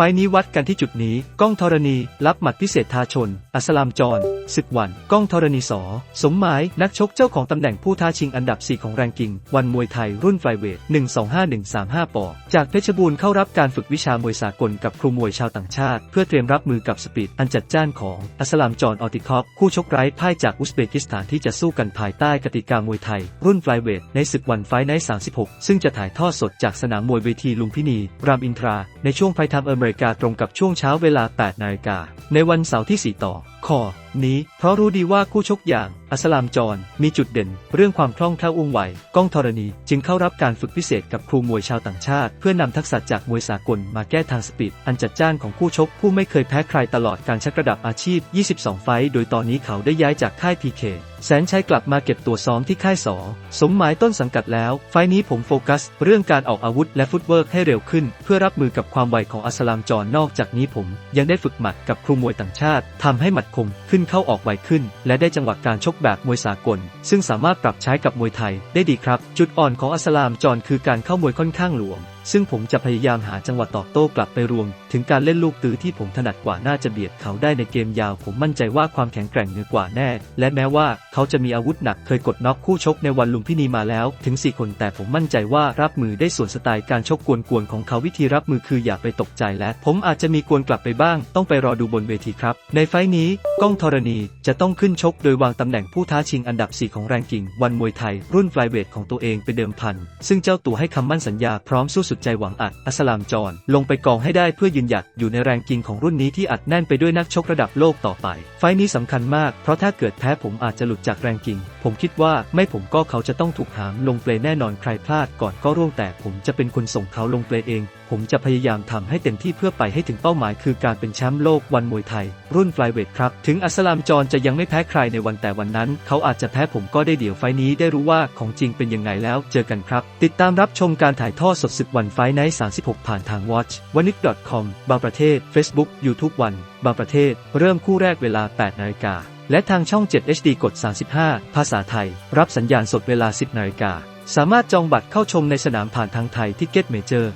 ไฟนี้วัดกันที่จุดนี้ ก้องธรณี รับหมัดพิเศษทาชน อัสลามจรศึกวัน ก้องธรณีสอ สมหมาย นักชกเจ้าของตำแหน่งผู้ท้าชิงอันดับ 4 ของแรงกิ้ง วันมวยไทยรุ่นไฟเวท 125135 ปอ จากเพชรบูรณ์เข้ารับการฝึกวิชามวยสากลกับครูมวยชาวต่างชาติ เพื่อเตรียมรับมือกับสปีดอันจัดจ้านของอัสลามจรออติคอฟคู่ชกไร้พ่ายจากอุซเบกิสถานที่จะสู้กันภายใต้กติกามวยไทย รุ่นไฟเวทในศึกวันไฟไนท์36 ซึ่งจะถ่ายทอดสดจากสนามมวยเวทีลุมพินี รามอินทรา ในช่วงไพทามอเมริกาตรงกับช่วงเช้าเวลา 8 นาฬิกา ในวันเสาร์ที่ 4 ต่อ คอ นี้ เพราะรู้ดีว่าคู่ชกอย่าง อัสลามจรมีจุดเด่น เรื่องความคล่องแคล่วว่องไหว ก้องธรณี จึงเข้ารับการฝึกพิเศษกับครูมวยชาวต่างชาติ เพื่อนำทักษะจากมวยสากลมาแก้ทางสปีด อันจัดจ้านของคู่ชกผู้ไม่เคยแพ้ใครตลอดการชักระดับอาชีพ 22 ไฟโดยตอนนี้เขาได้ย้ายจากค่าย PK แสนชัยกลับมาเก็บตัวซ้อมที่ค่ายสอ สมหมายต้นสังกัดแล้ว ไฟนี้ผมโฟกัส เรื่องการออกอาวุธและฟุตเวิร์กให้เร็วขึ้น เพื่อรับมือกับความไวของอัสลามจรนอกจากนี้ผม ยังได้ฝึกหมัดกับครูมวยต่างชาติทำให้หมัดคมขึ้นเข้าออกไวขึ้น และได้จังหวะการชกแบบมวยสากล ซึ่งสามารถปรับใช้กับมวยไทยได้ดีครับ จุดอ่อนของอัสลามจอนคือการเข้ามวยค่อนข้างหลวม ซึ่งผมจะพยายามหาจังหวะตอบโต้กลับไปรวม ถึงการเล่นลูกตื้อที่ผมถนัดกว่าน่าจะเบียดเขาได้ในเกมยาว ผมมั่นใจว่าความแข็งแกร่งเหนือกว่าแน่ และแม้ว่าเขาจะมีอาวุธหนักเคยกดน็อกคู่ชกในวันลุมพินีมาแล้ว ถึง 4 คนแต่ผมมั่นใจว่ารับมือได้ส่วนสไตล์การชกกวนๆของเขาวิธีรับมือคืออย่าไปตกใจและ ผมอาจจะมีกวนกลับไปบ้าง ต้องไปรอดูบนเวทีครับ ในไฟล์นี้ก้องธรณีจะต้องขึ้นชกโดยวางตำแหน่งผู้ท้าชิงอันดับ 4 ของแรงกิ่งวันมวยไทย รุ่นไฟเวทของตัวเองไปเดิมพันซึ่งเจ้าตัวให้คำมั่นสัญญาพร้อมสู้สุดใจหวังอัดอัสลามจรลงไปกองให้ได้เพื่อยืนหยัดอยู่ในแรงกิ่งของรุ่นนี้ที่อัดแน่นไปด้วยนักชกระดับโลกต่อไป ไฟล์นี้สำคัญมากเพราะถ้าเกิดแพ้ผมอาจจะหลุดจากแรงกิ่ง ผมคิดว่าไม่ผมก็เขาจะต้องถูกหามลงเปลแน่นอนใครพลาดก่อนก็ร่วงแต่ผมจะเป็นคนส่งเขาลงเปลเอง ผมจะพยายามทำให้เต็มที่เพื่อไปให้ถึงเป้าหมายคือการเป็นแชมป์โลกวันมวยไทย รุ่นไฟเวทครับ ถึงอัสลามจรจะยังไม่แพ้ใครในวันแต่วันนั้น เขาอาจจะแพ้ผมก็ได้เดี๋ยวไฟนี้ได้รู้ว่าของจริงเป็นยังไงแล้วเจอกันครับ ติดตามรับชมการถ่ายทอดสดศึกวันไฟใน36 ผ่านทาง watch วันิก .com บางประเทศ Facebook YouTube วัน บางประเทศ เริ่มคู่แรกเวลา8นาฬิกา และทางช่อง 7 HD กด 35 ภาษาไทย รับสัญญาณสดเวลา 10นาฬิกา สามารถจองบัตรเข้าชมในสนามผ่านทางไทยที่เก็ตเมเจอร์